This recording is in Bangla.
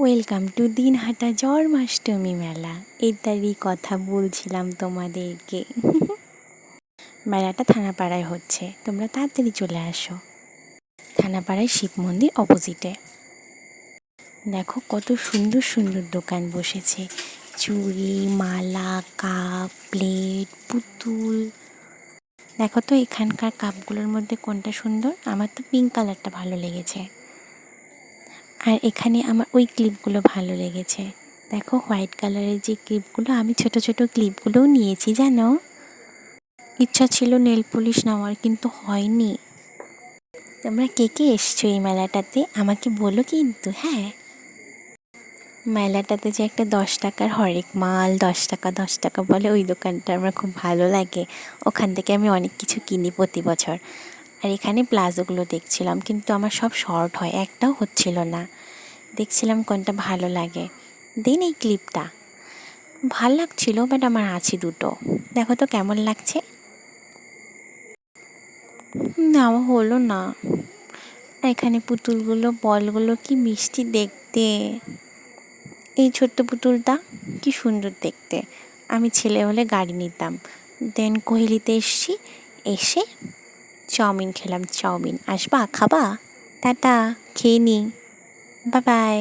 ওয়েলকাম টু দিনহাটা জন্মাষ্টমী মেলা। এটারই কথা বলছিলাম তোমাদেরকে। মেলাটা থানাপাড়ায় হচ্ছে। তোমরা তাড়াতাড়ি চলে আসো। থানাপাড়ায় শিব মন্দির অপোজিটে। দেখো কত সুন্দর সুন্দর দোকান বসেছে। চুড়ি, মালা, কাপ, প্লেট, পুতুল। দেখো তো এখানকার কাপগুলোর মধ্যে কোনটা সুন্দর? আমার তো পিঙ্ক কালারটা ভালো লেগেছে। আর এখানে আমার ওই ক্লিপগুলো ভালো লেগেছে। দেখো হোয়াইট কালারের যে ক্লিপগুলো, আমি ছোট ছোট ক্লিপগুলোও নিয়েছি, জানো? ইচ্ছা ছিল নেল পলিশ নেওয়ার, কিন্তু হয়নি। তোমরা কে কে এসছো এই মেলাটাতে? আমাকে বলো কিন্তু হ্যাঁ? মেলাটাতে যে একটা দশ টাকার হরেক মাল, দশ টাকা দশ টাকা বলে ওই দোকানটা আমার খুব ভালো লাগে। ওখান থেকে আমি অনেক কিছু কিনি প্রতি বছর। আর এখানে প্লাজোগুলো দেখছিলাম, কিন্তু আমার সব শর্ট হয়, একটাও হচ্ছিল না। দেখছিলাম কোনটা ভালো লাগে। দিন এই ক্লিপটা। ভালো লাগছিল, বাট আমার আছে দুটো। দেখো তো কেমন লাগছে। না, হলো না। এখানে পুতুলগুলো, বলগুলো কি মিষ্টি দেখতে। এই ছোট্ট পুতুলটা কি সুন্দর দেখতে। আমি ছেলে হলে গাড়ি নিতাম। দেন কোহেলিতে এসছি, এসে চাউমিন খেলাম চাউমিন। আসবা খাবা? টাটা খেয়ে নি বাই বাই।